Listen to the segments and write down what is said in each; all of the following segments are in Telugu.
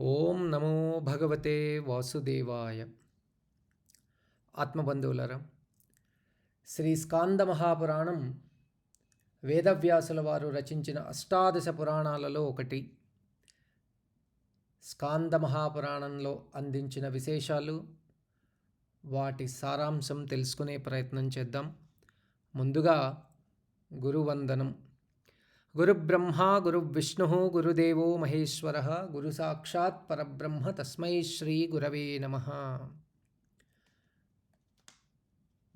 ఓం నమో భగవతే వాసుదేవాయ. ఆత్మబంధువులరా శ్రీ స్కాంద మహాపురాణం వేదవ్యాసుల వారు రచించిన అష్టాదశ పురాణాలలో ఒకటి. స్కాంద మహాపురాణంలో అందించిన విశేషాలు వాటి సారాంశం తెలుసుకునే ప్రయత్నం చేద్దాం. ముందుగా గురువందనం. గురుబ్రహ్మ గురువిష్ణు గురుదేవో మహేశ్వర గురు సాక్షాత్ పరబ్రహ్మ తస్మై శ్రీ గురవే నమ.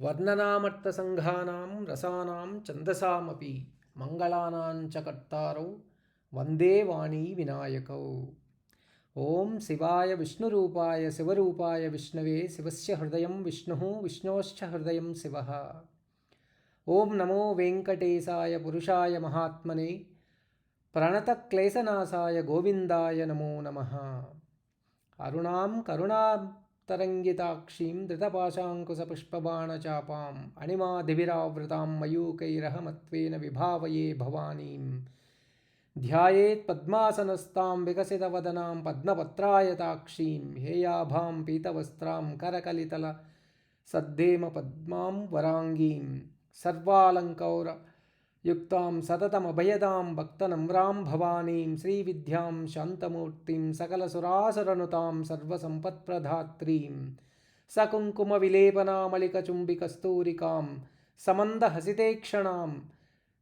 వర్ణనామర్థసంఘానాం రసానాం ఛందసామపి మంగళానాం కర్తారౌ వందే వాణీ వినాయకౌ. ఓం శివాయ విష్ణురూపాయ శివరూపాయ విష్ణవే శివస్య హృదయం విష్ణు విష్ణోశ్చ హృదయం శివ. ॐ नमो वेङ्कटेशाय पुरुषाय महात्मने प्रणतक्लेशनाशाय गोविन्दाय नमो नमः। अरुणां करुणातरङ्गिताक्षीं धृतपाशाङ्कुशपुष्पबाणचापाम् अणिमादिभिरावृतां मयूकैरहमत्वेन विभावये भवानीं। ध्यायेत् पद्मासनस्तां विकसितवदनां पद्मपत्रायताक्षीं हेयाभां पीतवस्त्रां करकलितलसद्धेमपद्मां वराङ्गीम्। सर्वालङ्कौर युक्तां सततमभयदां भक्तनम्रां भवानीं श्रीविद्यां शान्तमूर्तिं सकलसुरासुरनुतां सर्वसम्पत्प्रधात्रीं सकुङ्कुमविलेपनामलिकचुम्बिकस्तूरिकां समन्दहसितेक्षणां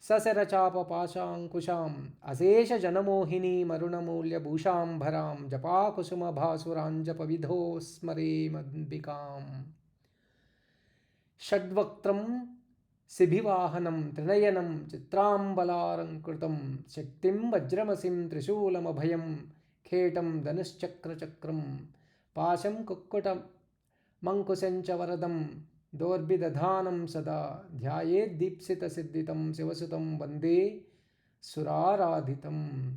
सशरचापपाशाङ्कुशाम् अशेषजनमोहिनीमरुणमूल्यभूषाम्भरां जपाकुसुमभासुराञ्जपविधो स्मरेमम्बिकाम् सिभिवाहन त्रिनयन चित्राम्बलालङ्कृतं शक्ति वज्रमसी त्रिशूलमभयं खेटम धनुश्चक्रचक्रं पाशं कुक्कुटमङ्कुशञ्च वरदम दोर्भिदधानं सदा ध्यायेद्दीप्सितसिद्धितं शिवसुतं वंदे सुराराधितम्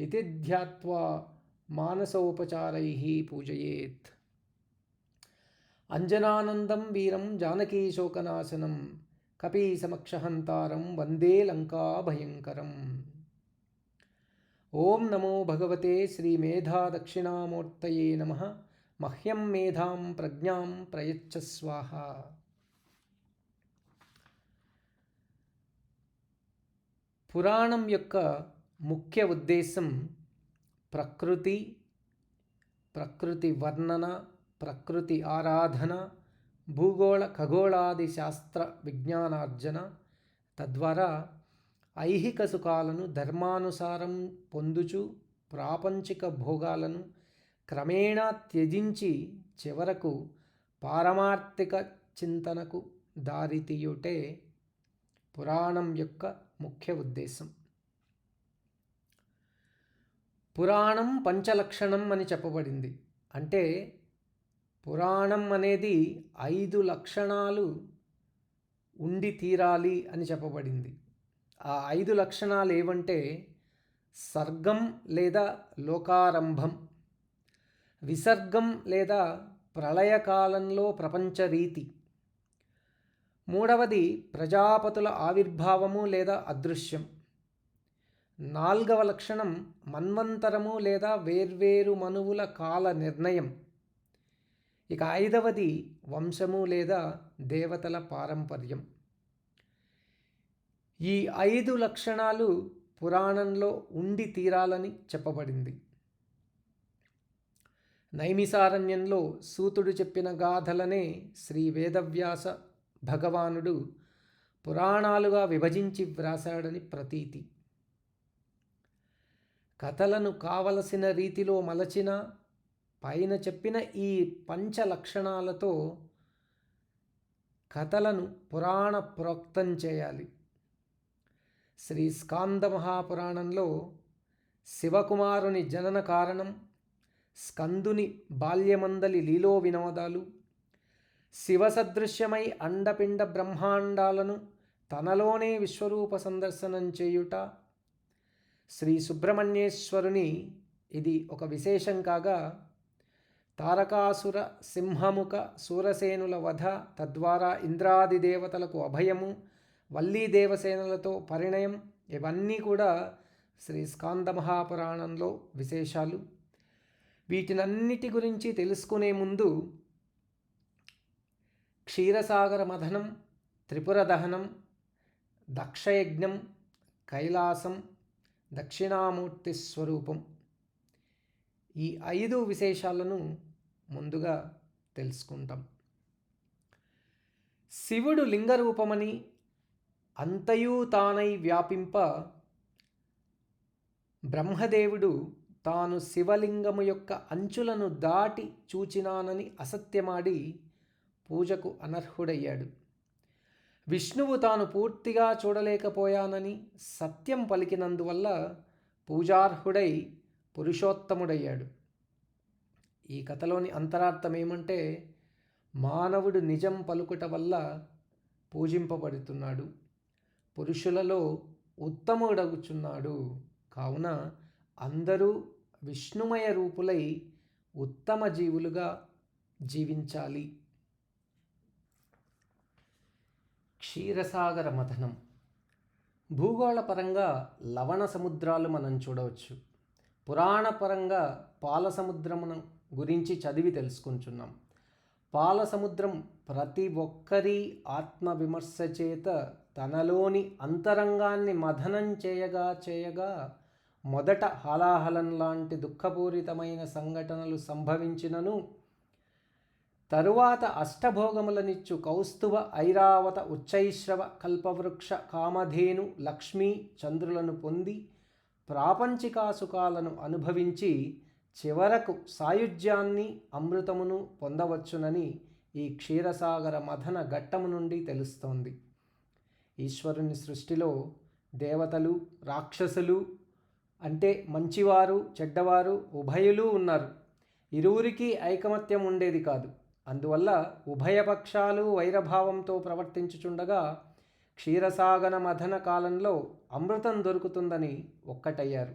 इति ध्यात्वा मानसोपचारैः पूजयेत्। अञ्जनानन्दं वीरं जानकीशोकनाशनं కపీసమక్షహంతారం వందే లంకాభయంకరం. ఓం నమో భగవతే శ్రీ మేధా దక్షిణామూర్తయే నమ. మహ్యం మేధాం ప్రజ్ఞాం ప్రయచ్చ స్వాహ. పురాణం యొక్క ముఖ్య ఉద్దేశం ప్రకృతి ప్రకృతి వర్ణన ప్రకృతి ఆరాధన భూగోళ ఖగోళాది శాస్త్ర విజ్ఞానార్జన తద్వారా ఐహిక సుఖాలను ధర్మానుసారం పొందుచు ప్రాపంచిక భోగాలను క్రమేణా త్యజించి చివరకు పారమార్థిక చింతనకు దారితీయుటే పురాణం యొక్క ముఖ్య ఉద్దేశం. పురాణం పంచలక్షణం అని చెప్పబడింది. అంటే పురాణం అనేది ఐదు లక్షణాలు ఉండి తీరాలి అని చెప్పబడింది. ఆ ఐదు లక్షణాలు ఏవంటే సర్గం లేదా లోకారంభం విసర్గం లేదా ప్రళయకాలంలో ప్రపంచ రీతి మూడవది ప్రజాపతుల ఆవిర్భావము లేదా అదృశ్యం నాల్గవ లక్షణం మన్వంతరము లేదా వేర్వేరు మనువుల కాల నిర్ణయం. ఇక ఐదవది వంశము లేదా దేవతల పారంపర్యం. ఈ ఐదు లక్షణాలు పురాణంలో ఉండి తీరాలని చెప్పబడింది. నైమిసారణ్యంలో సూతుడు చెప్పిన గాథలనే శ్రీ వేదవ్యాస భగవానుడు పురాణాలుగా విభజించి వ్రాసాడని ప్రతీతి. కథలను కావలసిన రీతిలో మలచిన పైన చెప్పిన ఈ పంచ లక్షణాలతో కథలను పురాణ ప్రోక్తం చేయాలి. శ్రీ స్కాంద మహాపురాణంలో శివకుమారుని జనన కారణం స్కందుని బాల్యమందలి లీలో వినోదాలు శివసదృశ్యమై అండపిండ బ్రహ్మాండాలను తనలోనే విశ్వరూప సందర్శనం చేయుట. శ్రీ సుబ్రహ్మణ్యేశ్వరుని ఇది ఒక విశేషం కాగా తారకాసుర సింహముఖ సూరసేనుల వధ తద్వారా ఇంద్రాది దేవతలకు అభయము వల్లీ దేవసేనలతో పరిణయం ఇవన్నీ కూడా శ్రీ స్కాంద మహాపురాణంలో విశేషాలు. వీటినన్నిటి గురించి తెలుసుకునే ముందు క్షీరసాగర మథనం త్రిపుర దహనం దక్షయజ్ఞం కైలాసం దక్షిణామూర్తి స్వరూపం. ఈ ఐదు విశేషాలను ముందుగా తెలుసుకుంటాం. శివుడు లింగరూపమని అంతయు తానై వ్యాపింప బ్రహ్మదేవుడు తాను శివలింగము యొక్క అంచులను దాటి చూచినానని అసత్యమాడి పూజకు అనర్హుడయ్యాడు. విష్ణువు తాను పూర్తిగా చూడలేకపోయానని సత్యం పలికినందువల్ల పూజార్హుడై పురుషోత్తముడయ్యాడు. ఈ కథలోని అంతరార్థం ఏమంటే మానవుడు నిజం పలుకుట వల్ల పూజింపబడుతున్నాడు. పురుషులలో ఉత్తముడగుచున్నాడు. కావున అందరూ విష్ణుమయ రూపులై ఉత్తమ జీవులుగా జీవించాలి. క్షీరసాగర మథనం. భూగోళపరంగా లవణ సముద్రాలు మనం చూడవచ్చు. పురాణపరంగా పాలసముద్రమును గురించి చదివి తెలుసుకుంటున్నాం. పాలసముద్రం ప్రతి ఒక్కరి ఆత్మవిమర్శ చేత తనలోని అంతరంగాన్ని మథనం చేయగా చేయగా మొదట హలాహలం లాంటి దుఃఖపూరితమైన సంఘటనలు సంభవించినను తరువాత అష్టభోగములనిచ్చు కౌస్తువ ఐరావత ఉచ్చైశ్రవ కల్పవృక్ష కామధేను లక్ష్మీ చంద్రులను పొంది ప్రాపంచికాసుకాలను అనుభవించి చివరకు సాయుధ్యాన్ని అమృతమును పొందవచ్చునని ఈ క్షీరసాగర మథన ఘట్టము నుండి తెలుస్తోంది. ఈశ్వరుని సృష్టిలో దేవతలు రాక్షసులు అంటే మంచివారు చెడ్డవారు ఉభయులు ఉన్నారు. ఇరువురికి ఐకమత్యం ఉండేది కాదు. అందువల్ల ఉభయపక్షాలు వైరభావంతో ప్రవర్తించుచుండగా క్షీరసాగన మథన కాలంలో అమృతం దొరుకుతుందని ఒక్కటయ్యారు.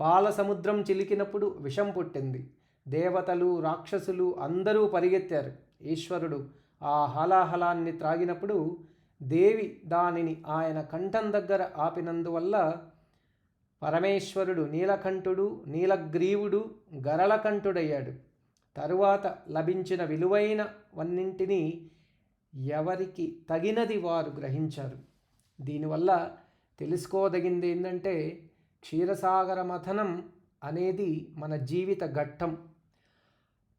పాల సముద్రం చిలికినప్పుడు విషం పుట్టింది. దేవతలు రాక్షసులు అందరూ పరిగెత్తారు. ఈశ్వరుడు ఆ హలాహలాన్ని త్రాగినప్పుడు దేవి దానిని ఆయన కంఠం దగ్గర ఆపినందువల్ల పరమేశ్వరుడు నీలకంఠుడు నీలగ్రీవుడు గరళకంఠుడయ్యాడు. తరువాత లభించిన విలువైనవన్నింటినీ ఎవరికి తగినది వారు గ్రహించారు. దీనివల్ల తెలుసుకోదగింది ఏంటంటే క్షీరసాగర మథనం అనేది మన జీవిత ఘట్టం.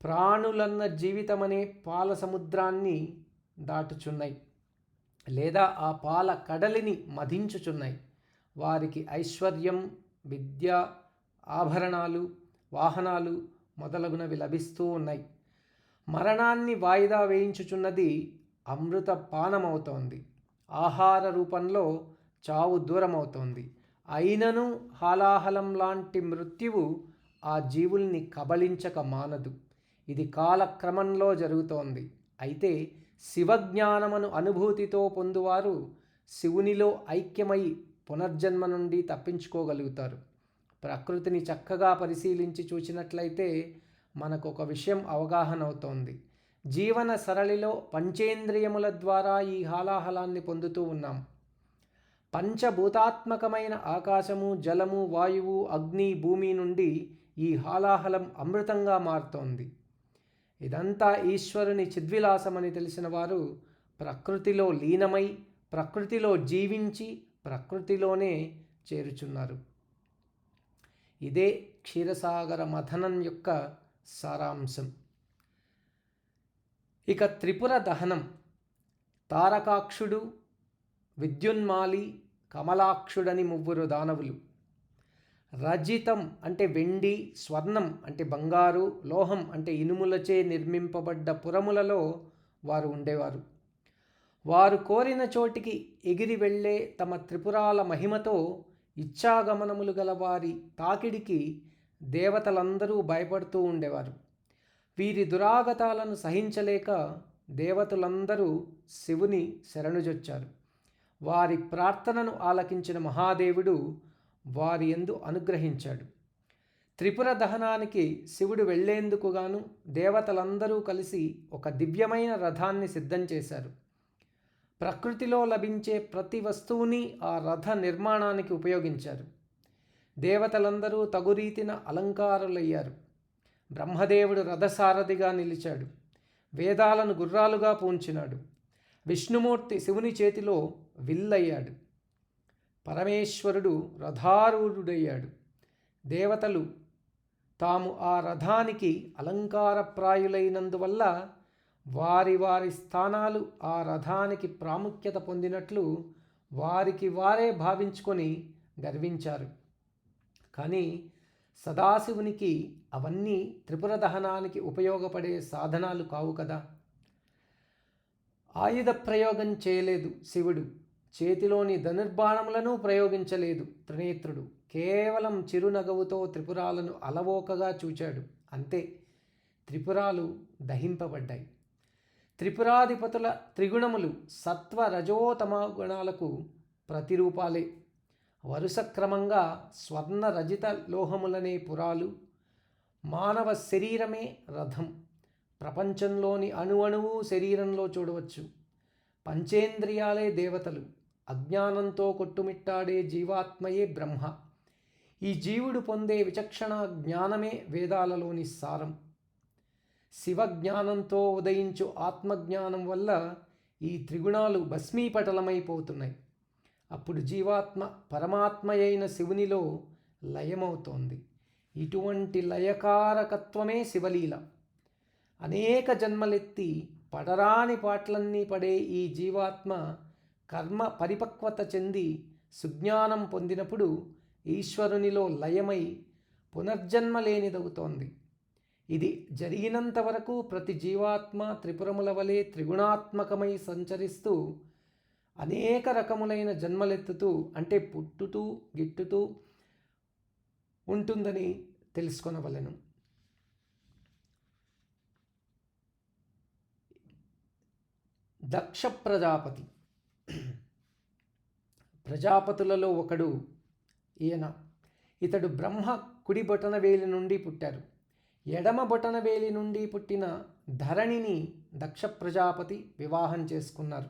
ప్రాణులన్న జీవితమనే పాల సముద్రాన్ని దాటుచున్నాయి. లేదా ఆ పాల కడలిని మధించుచున్నాయి. వారికి ఐశ్వర్యం విద్య ఆభరణాలు వాహనాలు మొదలగునవి లభిస్తూ ఉన్నాయి. మరణాన్ని వాయిదా వేయించుచున్నది అమృత పానమవుతోంది ఆహార రూపంలో చావు దూరమవుతోంది. అయినను హాలాహలం లాంటి మృత్యువు ఆ జీవుల్ని కబళించక మానదు. ఇది కాలక్రమంలో జరుగుతోంది. అయితే శివజ్ఞానమును అనుభూతితో పొందువారు శివునిలో ఐక్యమై పునర్జన్మ నుండి తప్పించుకోగలుగుతారు. ప్రకృతిని చక్కగా పరిశీలించి చూసినట్లయితే మనకు ఒక విషయం అవగాహన అవుతోంది జీవన సరళిలో పంచేంద్రియముల ద్వారా ఈ హాలాహలాన్ని పొందుతూ ఉన్నాం. పంచభూతాత్మకమైన ఆకాశము జలము వాయువు అగ్ని భూమి నుండి ఈ హాలాహలం అమృతంగా మారుతోంది. ఇదంతా ఈశ్వరుని చిద్విలాసమని తెలిసిన వారు ప్రకృతిలో లీనమై ప్రకృతిలో జీవించి ప్రకృతిలోనే చేరుచున్నారు. ఇదే క్షీరసాగర మథనం యొక్క సారాంశం. ఇక త్రిపుర దహనం. తారకాక్షుడు విద్యున్మాలి కమలాక్షుడని ముగ్గురు దానవులు. రజితం అంటే వెండి స్వర్ణం అంటే బంగారు లోహం అంటే ఇనుములచే నిర్మింపబడ్డ పురములలో వారు ఉండేవారు. వారు కోరిన చోటికి ఎగిరి వెళ్ళే తమ త్రిపురాల మహిమతో ఇచ్చాగమనములు గల వారి తాకిడికి దేవతలందరూ భయపడుతూ ఉండేవారు. వీరి దురాగతాలను సహించలేక దేవతలందరూ శివుని శరణుజొచ్చారు. వారి ప్రార్థనను ఆలకించిన మహాదేవుడు వారి ఎందు అనుగ్రహించాడు. త్రిపుర దహనానికి శివుడు వెళ్ళేందుకుగాను దేవతలందరూ కలిసి ఒక దివ్యమైన రథాన్ని సిద్ధం చేశారు. ప్రకృతిలో లభించే ప్రతి వస్తువుని ఆ రథ నిర్మాణానికి ఉపయోగించారు. దేవతలందరూ తగురీతిన అలంకారులయ్యారు. బ్రహ్మదేవుడు రథసారథిగా నిలిచాడు. వేదాలను గుర్రాలుగా పూంచినాడు. విష్ణుమూర్తి శివుని చేతిలో విల్లయ్యాడు. పరమేశ్వరుడు రథారూఢుడయ్యాడు. దేవతలు తాము ఆ రథానికి అలంకారప్రాయులైనందువల్ల వారి వారి స్థానాలు ఆ రథానికి ప్రాముఖ్యత పొందినట్లు వారికి వారే భావించుకొని గర్వించారు. కానీ సదాశివునికి అవన్నీ త్రిపుర దహనానికి ఉపయోగపడే సాధనాలు కావు కదా. ఆయుధ ప్రయోగం చేయలేదు శివుడు. చేతిలోని ధనుర్బాణములను ప్రయోగించలేదు త్రినేత్రుడు. కేవలం చిరునగవుతో త్రిపురాలను అలవోకగా చూచాడు. అంతే త్రిపురాలు దహింపబడ్డాయి. త్రిపురాధిపతుల త్రిగుణములు సత్వ రజోతమ గుణాలకు ప్రతిరూపాలే. వరుస క్రమంగా స్వర్ణ రజిత లోహములనే పురాలు మానవ శరీరమే రథం. ప్రపంచంలోని అణువణువు శరీరంలో చూడవచ్చు. పంచేంద్రియాలే దేవతలు. అజ్ఞానంతో కొట్టుమిట్టాడే జీవాత్మయే బ్రహ్మ. ఈ జీవుడు పొందే విచక్షణ జ్ఞానమే వేదాలలోని సారం. శివజ్ఞానంతో ఉదయించు ఆత్మజ్ఞానం వల్ల ఈ త్రిగుణాలు భస్మీపటలమైపోతున్నాయి. అప్పుడు జీవాత్మ పరమాత్మయైన శివునిలో లయమవుతోంది. ఇటువంటి లయకారకత్వమే శివలీల. అనేక జన్మలెత్తి పడరాని పాటలన్నీ పడే ఈ జీవాత్మ కర్మ పరిపక్వత చెంది సుజ్ఞానం పొందినప్పుడు ఈశ్వరునిలో లయమై పునర్జన్మ లేనిదవుతోంది ఇది జరిగినంత వరకు ప్రతి జీవాత్మ త్రిపురముల వలె త్రిగుణాత్మకమై సంచరిస్తూ అనేక రకములైన జన్మలెత్తుతూ అంటే పుట్టుతూ గిట్టుతూ ఉంటుందని తెలుసుకొనవలెను. దక్ష ప్రజాపతి. ప్రజాపతులలో ఒకడు ఈయన. ఇతడు బ్రహ్మ కుడి బొటనవేలి నుండి పుట్టారు. ఎడమ బొటనవేలి నుండి పుట్టిన ధరణిని దక్ష ప్రజాపతి వివాహం చేసుకున్నారు.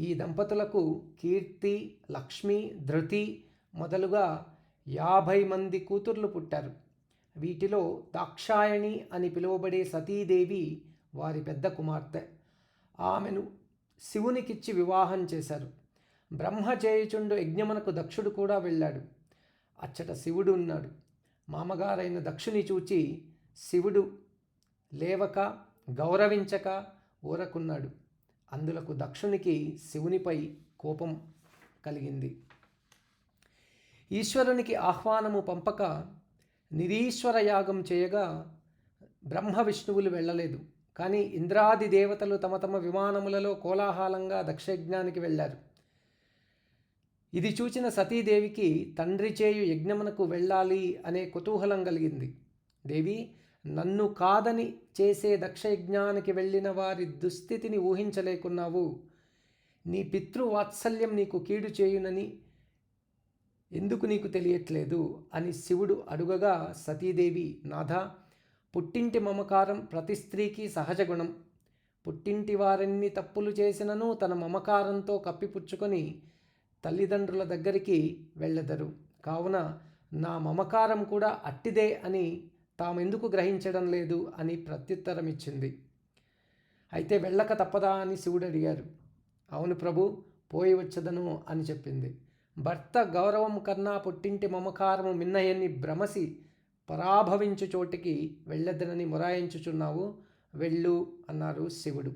ఈ దంపతులకు కీర్తి లక్ష్మి ధృతి మొదలుగా యాభై మంది కూతుర్లు పుట్టారు. వీటిలో దాక్షాయణి అని పిలువబడే సతీదేవి వారి పెద్ద కుమార్తె. ఆమెను శివునికిచ్చి వివాహం చేశారు. బ్రహ్మ చేయుచుండు యజ్ఞమునకు దక్షుడు కూడా వెళ్ళాడు. అచ్చట శివుడు ఉన్నాడు. మామగారైన దక్షుని చూచి శివుడు లేవక గౌరవించక ఊరకున్నాడు. అందులకు దక్షునికి శివునిపై కోపం కలిగింది. ఈశ్వరునికి ఆహ్వానము పంపక నిరీశ్వర యాగం చేయగా బ్రహ్మ విష్ణువులు వెళ్ళలేదు. కానీ ఇంద్రాది దేవతలు తమ తమ విమానములలో కోలాహలంగా దక్షయజ్ఞానికి వెళ్ళారు. ఇది చూచిన సతీదేవికి తండ్రి చేయు యజ్ఞమునకు వెళ్ళాలి అనే కుతూహలం కలిగింది. దేవి నన్ను కాదని చేసే దక్షయజ్ఞానికి వెళ్ళిన వారి దుస్థితిని ఊహించలేకున్నావు. నీ పితృవాత్సల్యం నీకు కీడు చేయునని ఎందుకు నీకు తెలియట్లేదు? అని శివుడు అడుగగా సతీదేవి నాథ పుట్టింటి మమకారం ప్రతి స్త్రీకి సహజ గుణం. పుట్టింటి వారెన్ని తప్పులు చేసినను తన మమకారంతో కప్పిపుచ్చుకొని తల్లిదండ్రుల దగ్గరికి వెళ్ళెదరు. కావున నా మమకారం కూడా అట్టిదే అని తామెందుకు గ్రహించడం లేదు అని ప్రత్యుత్తరం ఇచ్చింది అయితే వెళ్ళక తప్పదా అని శివుడు అడిగారు. అవును ప్రభు పోయి వచ్చదను అని చెప్పింది. భర్త గౌరవం కన్నా పుట్టింటి మమకారము మిన్నయన్ని భ్రమసి పరాభవించు చోటికి వెళ్ళదనని మొరాయించుచున్నావు. వెళ్ళు అన్నారు శివుడు.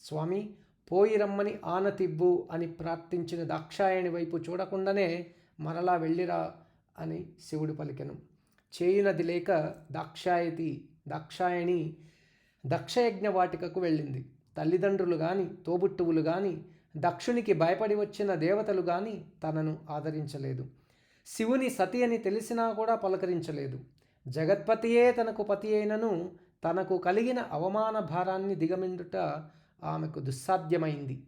స్వామి పోయి రమ్మని ఆనతివ్వు అని ప్రార్థించిన దాక్షాయణి వైపు చూడకుండానే మరలా వెళ్ళిరా అని శివుడు పలికెను. చేయినది లేక దాక్షాయతి దాక్షాయణి దక్షయజ్ఞ వాటికకు వెళ్ళింది. తల్లిదండ్రులు కానీ తోబుట్టువులు కానీ దక్షునికి భయపడి వచ్చిన దేవతలు కానీ తనను ఆదరించలేదు. శివుని సతి అని తెలిసినా కూడా పలకరించలేదు. జగత్పతియే తనకు పతి అయినను తనకు కలిగిన అవమాన భారాన్ని దిగమిండుట ఆమెకు దుస్సాధ్యమైంది.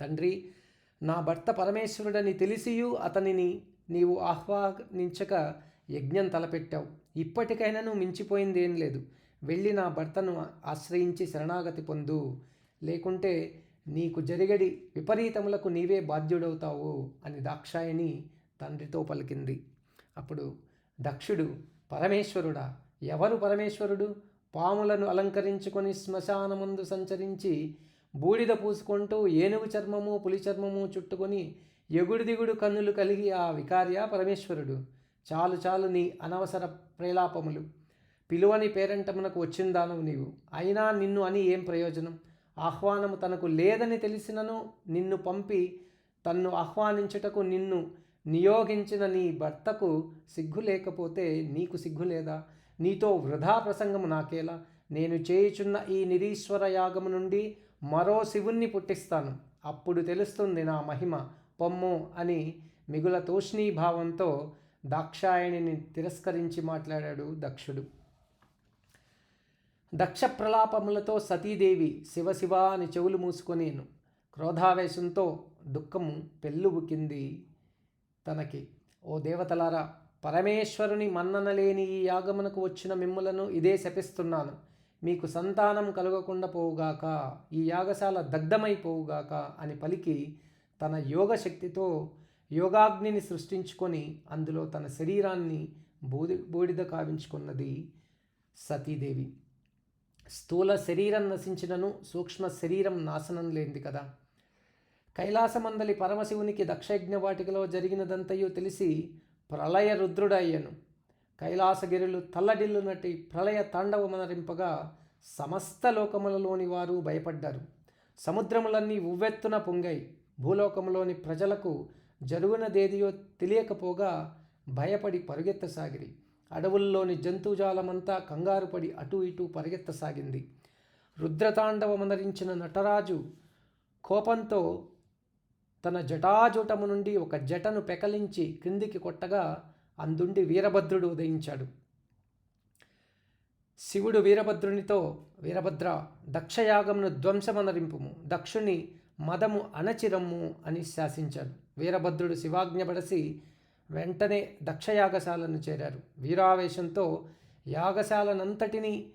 తండ్రి నా భర్త పరమేశ్వరుడని తెలిసియు అతనిని నీవు ఆహ్వానించక యజ్ఞం తలపెట్టావు. ఇప్పటికైనాను మించిపోయిందేం లేదు. వెళ్ళి నా భర్తను ఆశ్రయించి శరణాగతి పొందు. లేకుంటే నీకు జరిగడి విపరీతములకు నీవే బాధ్యుడవుతావు అని దాక్షాయణి తండ్రితో పలికింది. అప్పుడు దక్షుడు పరమేశ్వరుడా ఎవరు పరమేశ్వరుడు? పాములను అలంకరించుకొని శ్మశానమందు సంచరించి బూడిద పూసుకుంటూ ఏనుగు చర్మము పులి చర్మము చుట్టుకొని ఎగుడు దిగుడు కన్నులు కలిగి ఆ వికార్య పరమేశ్వరుడు. చాలు చాలు నీ అనవసర ప్రేలాపములు. పిలువని పేరంటమునకు వచ్చిందానవు నీవు. అయినా నిన్ను అని ఏం ప్రయోజనం? ఆహ్వానము తనకు లేదని తెలిసినను నిన్ను పంపి తన్ను ఆహ్వానించుటకు నిన్ను నియోగించిన నీ భర్తకు సిగ్గు లేకపోతే నీకు సిగ్గు లేదా? నీతో వృధా ప్రసంగము నాకేలా? నేను చేయుచున్న ఈ నిరీశ్వర యాగము నుండి మరో శివుణ్ణి పుట్టిస్తాను. అప్పుడు తెలుస్తుంది నా మహిమ. పొమ్ము అని మిగుల తూష్ణీభావంతో దాక్షాయణిని తిరస్కరించి మాట్లాడాడు దక్షుడు. దక్ష ప్రలాపములతో సతీదేవి శివశివ అని చెవులు మూసుకొనేను. క్రోధావేశంతో దుఃఖము పెళ్ళుబుకింది తనకి. ఓ దేవతలారా పరమేశ్వరుని మన్ననలేని ఈ యాగమునకు వచ్చిన మిమ్ములను ఇదే శపిస్తున్నాను. మీకు సంతానం కలగకుండా పోవుగాక ఈ యాగశాల దగ్ధమైపోవుగాక అని పలికి తన యోగ శక్తితో యోగాగ్నిని సృష్టించుకొని అందులో తన శరీరాన్ని బూది బూడిద కావించుకున్నది సతీదేవి. స్థూల శరీరం నశించినను సూక్ష్మ శరీరం నాశనం లేనిది కదా. కైలాసమందలి పరమశివునికి దక్షయజ్ఞ వాటికలో జరిగినదంతయు తెలిసి ప్రళయ రుద్రుడయ్యను. కైలాసగిరులు తల్లడిల్లునటి ప్రళయ తాండవమనరింపగా సమస్త లోకములలోని వారు భయపడ్డారు. సముద్రములన్నీ ఉవ్వెత్తున పొంగాయి. భూలోకములోని ప్రజలకు జరుగునదేదియో తెలియకపోగా భయపడి పరుగెత్తసాగిరి. అడవుల్లోని జంతుజాలమంతా కంగారుపడి అటూ ఇటూ పరిగెత్తసాగింది. రుద్రతాండవమనరించిన నటరాజు కోపంతో తన జటాజుటము నుండి ఒక జటను పెకలించి క్రిందికి కొట్టగా అందుండి వీరభద్రుడు ఉదయించాడు. శివుడు వీరభద్రునితో వీరభద్ర దక్షయాగమును ధ్వంసమనరింపుము. దక్షుని మదము అణచిరమ్ము అని శాసించాడు. వీరభద్రుడు శివాజ్ఞపడసి వెంటనే దక్షయాగశాలను చేరారు. వీరావేశంతో యాగశాలనంతటినీ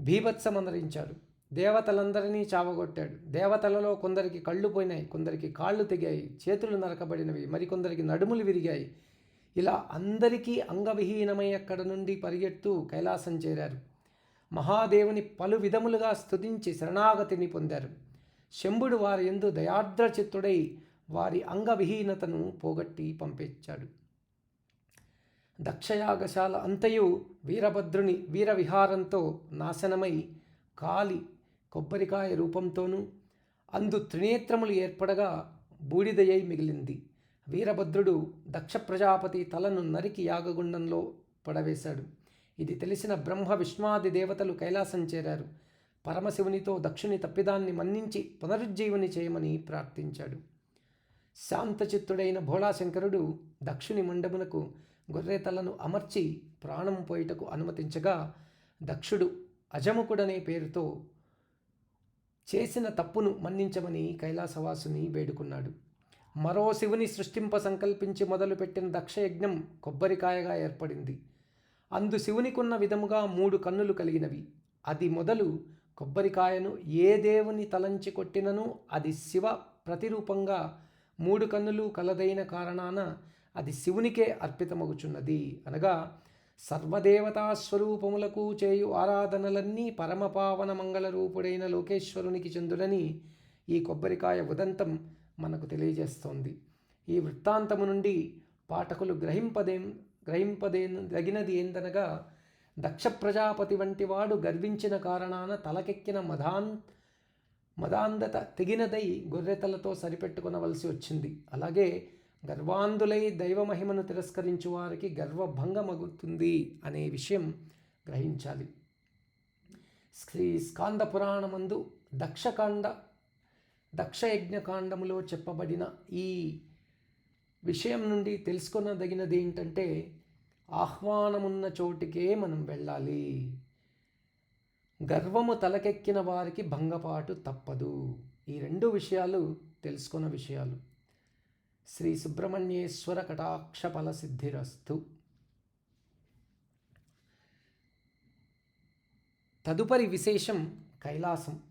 భీభత్సమందరించాడు దేవతలందరినీ చావగొట్టాడు. దేవతలలో కొందరికి కళ్ళు పోయినాయి కొందరికి కాళ్ళు తెగాయి చేతులు నరకబడినవి మరికొందరికి నడుములు విరిగాయి. ఇలా అందరికీ అంగవిహీనమై అక్కడ నుండి పరిగెత్తు కైలాసం చేరారు. మహాదేవుని పలు విధములుగా స్తుతించి శరణాగతిని పొందారు. శంభుడు వారి ఎందు దయార్ద్ర చిత్తుడై వారి అంగవిహీనతను పోగొట్టి పంపించాడు. దక్షయాగశాల అంతయు వీరభద్రుని వీరవిహారంతో నాశనమై కాలి కొబ్బరికాయ రూపంతోనూ అందు త్రినేత్రములు ఏర్పడగా బూడిదయ్యై మిగిలింది. వీరభద్రుడు దక్ష ప్రజాపతి తలను నరికి యాగగుండంలో పడవేశాడు. ఇది తెలిసిన బ్రహ్మ విష్ణాది దేవతలు కైలాసం చేరారు. పరమశివునితో దక్షుని తప్పిదాన్ని మన్నించి పునరుజ్జీవని చేయమని ప్రార్థించాడు. శాంతచిత్తుడైన భోళాశంకరుడు దక్షుని మండమునకు గొర్రెతలను అమర్చి ప్రాణం పోయిటకు అనుమతించగా దక్షుడు అజముకుడనే పేరుతో చేసిన తప్పును మన్నించమని కైలాసవాసుని వేడుకున్నాడు. మరో శివుని సృష్టింప సంకల్పించి మొదలుపెట్టిన దక్షయజ్ఞం కొబ్బరికాయగా ఏర్పడింది. అందు శివునికున్న విధముగా మూడు కన్నులు కలిగినవి. అది మొదలు కొబ్బరికాయను ఏ దేవుని తలంచి కొట్టినను అది శివ ప్రతిరూపంగా మూడు కన్నులు కలదైన కారణాన అది శివునికే అర్పితమగుచున్నది. అనగా సర్వదేవతా స్వరూపములకు చేయు ఆరాధనలన్నీ పరమపావన మంగళ రూపుడైన లోకేశ్వరునికి చెందుడని ఈ కొబ్బరికాయ ఉదంతం మనకు తెలియజేస్తోంది. ఈ వృత్తాంతము నుండి పాఠకులు గ్రహింపదేం గ్రహింపదే తగినది ఏందనగా దక్ష ప్రజాపతి వంటి వాడు గర్వించిన కారణాన తలకెక్కిన మధాన్ మదాంధత తెగినదై గొర్రెతలతో సరిపెట్టుకొనవలసి వచ్చింది. అలాగే గర్వాంధులై దైవమహిమను తిరస్కరించు వారికి గర్వభంగమగుతుంది అనే విషయం గ్రహించాలి. శ్రీ స్కాంద పురాణమందు దక్షకాండ దక్షయజ్ఞకాండములో చెప్పబడిన ఈ విషయం నుండి తెలుసుకొనదగినది ఏంటంటే ఆహ్వానమున్న చోటికే మనం వెళ్ళాలి. గర్వము తలకెక్కిన వారికి భంగపాటు తప్పదు. ఈ రెండు విషయాలు తెలుసుకున్న విషయాలు. శ్రీ సుబ్రహ్మణ్యేశ్వర కటాక్ష ఫల సిద్ధిరస్తు. తదుపరి విశేషం కైలాసం.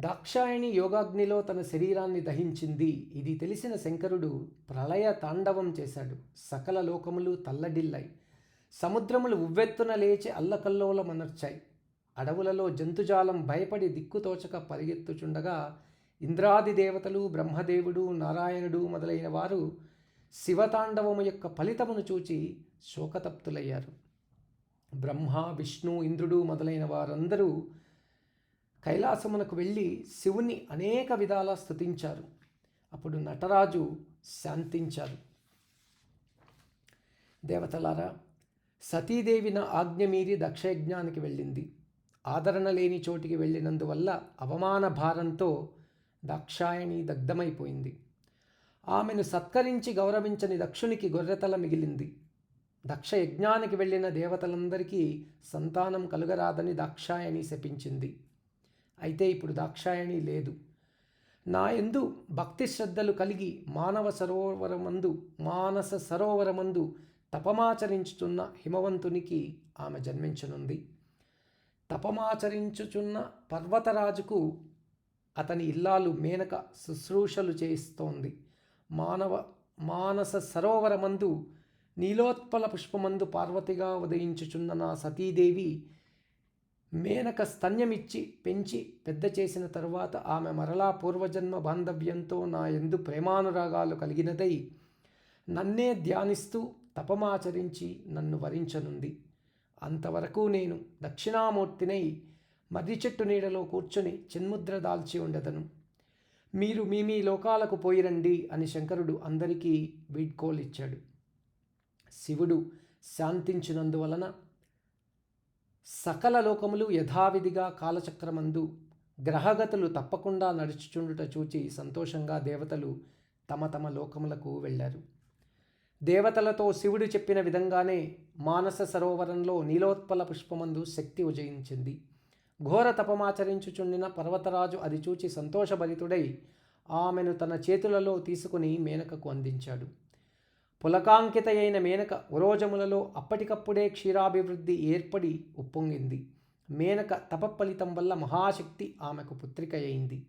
దాక్షాయణి యోగాగ్నిలో తన శరీరాన్ని దహించింది. ఇది తెలిసిన శంకరుడు ప్రళయ తాండవం చేశాడు. సకల లోకములు తల్లడిల్లాయి సముద్రములు ఉవ్వెత్తున లేచి అల్లకల్లోలమనర్చాయి అడవులలో జంతుజాలం భయపడి దిక్కుతోచక పరిగెత్తుచుండగా ఇంద్రాది దేవతలు బ్రహ్మదేవుడు నారాయణుడు మొదలైన వారు శివతాండవము యొక్క ఫలితమును చూచి శోకతప్తులయ్యారు. బ్రహ్మ విష్ణు ఇంద్రుడు మొదలైన వారందరూ కైలాసమునకు వెళ్ళి శివుని అనేక విధాలా స్థుతించారు అప్పుడు నటరాజు శాంతించారు. దేవతలారా సతీదేవిన ఆజ్ఞ మీరి దక్షయజ్ఞానికి వెళ్ళింది. ఆదరణ లేని చోటికి వెళ్ళినందువల్ల అవమాన భారంతో దాక్షాయణి దగ్ధమైపోయింది. ఆమెను సత్కరించి గౌరవించని దక్షునికి గొర్రెతల మిగిలింది. దక్ష యజ్ఞానికి వెళ్ళిన దేవతలందరికీ సంతానం కలుగరాదని దాక్షాయణి శపించింది. అయితే ఇప్పుడు దాక్షాయణి లేదు. నా ఎందు భక్తి శ్రద్ధలు కలిగి మానవ సరోవరమందు మానస సరోవరమందు తపమాచరించుచున్న హిమవంతునికి ఆమె జన్మించనుంది. తపమాచరించుచున్న పర్వతరాజుకు అతని ఇల్లాలు మేనక శుశ్రూషలు చేయిస్తోంది. మానవ మానస సరోవరమందు నీలోత్పల పుష్పమందు పార్వతిగా ఉదయించుచున్న నా సతీదేవి మేనక స్తన్యమిచ్చి పెంచి పెద్ద చేసిన తరువాత ఆమె మరలా పూర్వజన్మ బాంధవ్యంతో నా ఎందు ప్రేమానురాగాలు కలిగినదై నన్నే ధ్యానిస్తూ తపమాచరించి నన్ను వరించనుంది. అంతవరకు నేను దక్షిణామూర్తినై మర్రి చెట్టు నీడలో కూర్చొని చిన్ముద్ర దాల్చి ఉండదను. మీరు మీ మీ లోకాలకు పోయిరండి అని శంకరుడు అందరికీ వీడ్కోలిచ్చాడు. శివుడు శాంతించినందువలన సకల లోకములు యథావిధిగా కాలచక్రమందు గ్రహగతులు తప్పకుండా నడుచుచుండుట చూచి సంతోషంగా దేవతలు తమ తమ లోకములకు వెళ్ళారు. దేవతలతో శివుడు చెప్పిన విధంగానే మానస సరోవరంలో నీలోత్పల పుష్పమందు శక్తి ఉజయించింది. ఘోర తపమాచరించుచుండిన పర్వతరాజు అది చూచి సంతోషభరితుడై ఆమెను తన చేతులలో తీసుకుని మేనకకు అందించాడు. పులకాంకిత అయిన మేనక ఉరోజములలో అప్పటికప్పుడే క్షీరాభివృద్ధి ఏర్పడి ఉప్పొంగింది. మేనక తపఫలితం వల్ల మహాశక్తి ఆమెకు పుత్రిక అయింది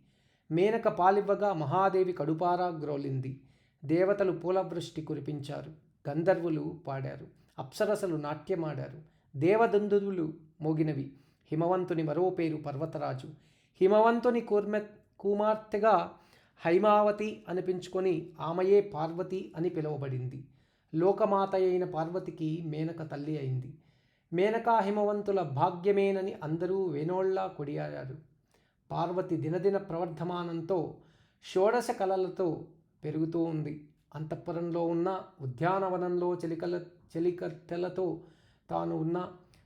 మేనక పాలివ్వగా మహాదేవి కడుపారా గ్రోలింది. దేవతలు పూలవృష్టి కురిపించారు గంధర్వులు పాడారు అప్సరసలు నాట్యమాడారు దేవదందువులు మోగినవి. హిమవంతుని మరో పేరు పర్వతరాజు. హిమవంతుని కూర్మె కుమార్తెగా హైమావతి అనిపించుకొని ఆమెయే పార్వతి అని పిలువబడింది. లోకమాత అయిన పార్వతికి మేనక తల్లి అయింది. మేనకా హిమవంతుల భాగ్యమేనని అందరూ వేనోళ్ళా కొడియాడారు పార్వతి దినదిన ప్రవర్ధమానంతో షోడశ కళలతో పెరుగుతూ ఉంది. అంతఃపురంలో ఉన్న ఉద్యానవనంలో చెలికల చెలికత్తెలతో తాను ఉన్న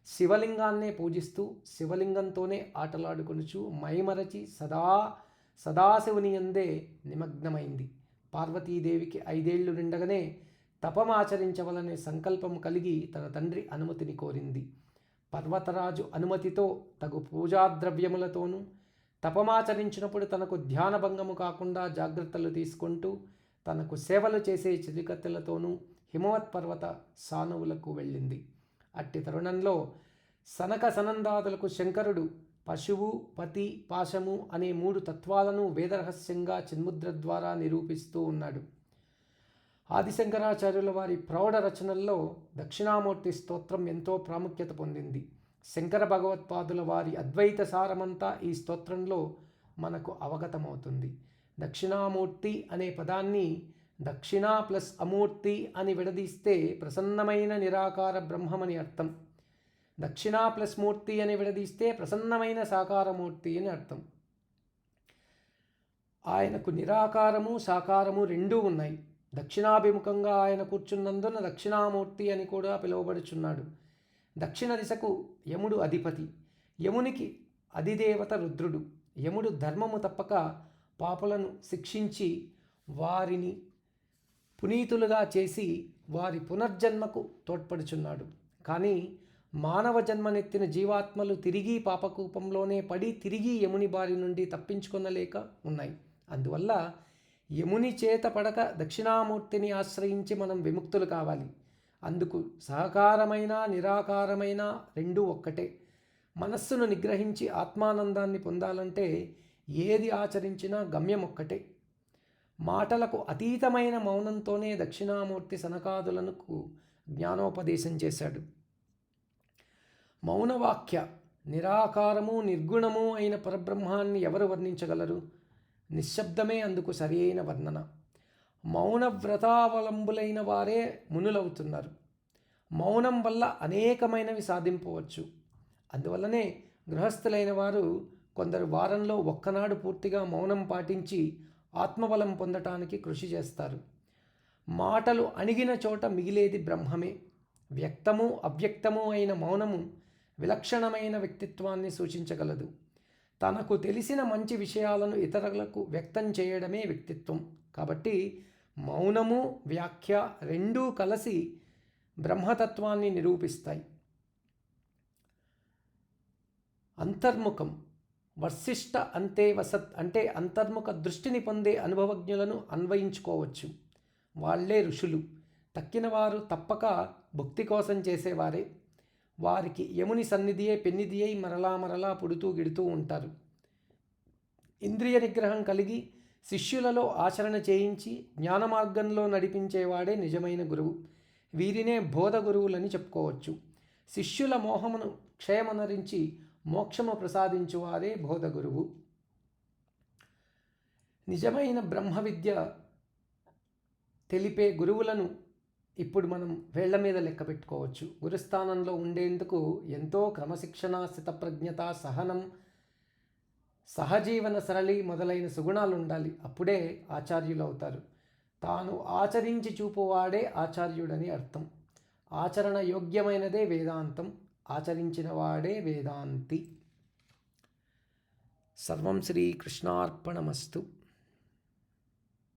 శివలింగాన్నే పూజిస్తూ శివలింగంతోనే ఆటలాడుకొనుచు మైమరచి సదా సదాశివుని అందే నిమగ్నమైంది. పార్వతీదేవికి ఐదేళ్ళు నిండగానే తపమాచరించవలనే సంకల్పం కలిగి తన తండ్రి అనుమతిని కోరింది. పర్వతరాజు అనుమతితో తగు పూజాద్రవ్యములతోనూ తపమాచరించినప్పుడు తనకు ధ్యానభంగము కాకుండా జాగ్రత్తలు తీసుకుంటూ తనకు సేవలు చేసే చిలికత్తెలతోనూ హిమవత్ పర్వత సానువులకు వెళ్ళింది. అట్టి తరుణంలో సనక సనందాదులకు శంకరుడు పశువు పతి పాశము అనే మూడు తత్వాలను వేదరహస్యంగా చిన్ముద్ర ద్వారా నిరూపిస్తూ ఉన్నాడు. ఆదిశంకరాచార్యుల వారి ప్రౌఢ రచనల్లో దక్షిణామూర్తి స్తోత్రం ఎంతో ప్రాముఖ్యత పొందింది. శంకర భగవత్పాదుల వారి అద్వైత సారమంతా ఈ స్తోత్రంలో మనకు అవగతమవుతుంది. దక్షిణామూర్తి అనే పదాన్ని దక్షిణ ప్లస్ అమూర్తి అని విడదీస్తే ప్రసన్నమైన నిరాకార బ్రహ్మమని అర్థం. దక్షిణ ప్లస్ మూర్తి అని విడదీస్తే ప్రసన్నమైన సాకారమూర్తి అని అర్థం. ఆయనకు నిరాకారము సాకారము రెండూ ఉన్నాయి. దక్షిణాభిముఖంగా ఆయన కూర్చున్నందున దక్షిణామూర్తి అని కూడా పిలువబడుచున్నాడు. దక్షిణ దిశకు యముడు అధిపతి. యమునికి అధిదేవత రుద్రుడు. యముడు ధర్మము తప్పక పాపలను శిక్షించి వారిని పునీతులుగా చేసి వారి పునర్జన్మకు తోడ్పడుచున్నాడు. కానీ మానవ జన్మనెత్తిన జీవాత్మలు తిరిగి పాపకూపంలోనే పడి తిరిగి యముని బారి నుండి తప్పించుకొనలేక ఉన్నాయి. అందువల్ల యముని చేత పడక దక్షిణామూర్తిని ఆశ్రయించి మనం విముక్తులు కావాలి. అందుకు సహకారమైన నిరాకారమైన రెండూ ఒక్కటే. మనస్సును నిగ్రహించి ఆత్మానందాన్ని పొందాలంటే ఏది ఆచరించినా గమ్యం ఒక్కటే. మాటలకు అతీతమైన మౌనంతోనే దక్షిణామూర్తి సనకాదులకు జ్ఞానోపదేశం చేశాడు. మౌనవాక్య నిరాకారము నిర్గుణము అయిన పరబ్రహ్మాన్ని ఎవరు వర్ణించగలరు? నిశ్శబ్దమే అందుకు సరియైన వర్ణన. మౌన వ్రతావలంబులైన వారే మునులవుతున్నారు. మౌనం వల్ల అనేకమైనవి సాధింపవచ్చు. అందువల్లనే గృహస్థులైన వారు కొందరు వారంలో ఒక్కనాడు పూర్తిగా మౌనం పాటించి ఆత్మబలం పొందటానికి కృషి చేస్తారు. మాటలు అణిగిన చోట మిగిలేది బ్రహ్మమే. వ్యక్తము అవ్యక్తము అయిన మౌనము విలక్షణమైన వ్యక్తిత్వాన్ని సూచించగలదు. తనకు తెలిసిన మంచి విషయాలను ఇతరులకు వ్యక్తం చేయడమే వ్యక్తిత్వం. కాబట్టి మౌనము వ్యాఖ్య రెండూ కలిసి బ్రహ్మతత్వాన్ని నిరూపిస్తాయి. అంతర్ముఖం వర్శిష్ట అంతే వసత్ అంటే అంతర్ముఖ దృష్టిని పొందే అనుభవజ్ఞులను అన్వయించుకోవచ్చు. వాళ్ళే ఋషులు. తక్కినవారు తప్పక భక్తి కోసం చేసేవారే. వారికి యముని సన్నిధియే పెన్నిది అయి మరలా మరలా పుడుతూ గిడుతూ ఉంటారు. ఇంద్రియ నిగ్రహం కలిగి శిష్యులలో ఆచరణ చేయించి జ్ఞాన మార్గంలో నడిపించేవాడే నిజమైన గురువు. వీరినే బోధ గురువులని చెప్పుకోవచ్చు. శిష్యుల మోహమును క్షయమనరించి మోక్షము ప్రసాదించువారే బోధ గురువు నిజమైన బ్రహ్మ విద్య తెలిపే గురువులను ఇప్పుడు మనం వేళ్ళ మీద లెక్క పెట్టుకోవచ్చు. గురుస్థానంలో ఉండేందుకు ఎంతో క్రమశిక్షణ స్థితప్రజ్ఞత సహనం సహజీవన సరళి మొదలైన సుగుణాలు ఉండాలి అప్పుడే ఆచార్యులు అవుతారు తాను ఆచరించి చూపువాడే ఆచార్యుడని అర్థం. ఆచరణ యోగ్యమైనదే వేదాంతం. ఆచరించిన వాడే వేదాంతి. సర్వం శ్రీకృష్ణార్పణమస్తు.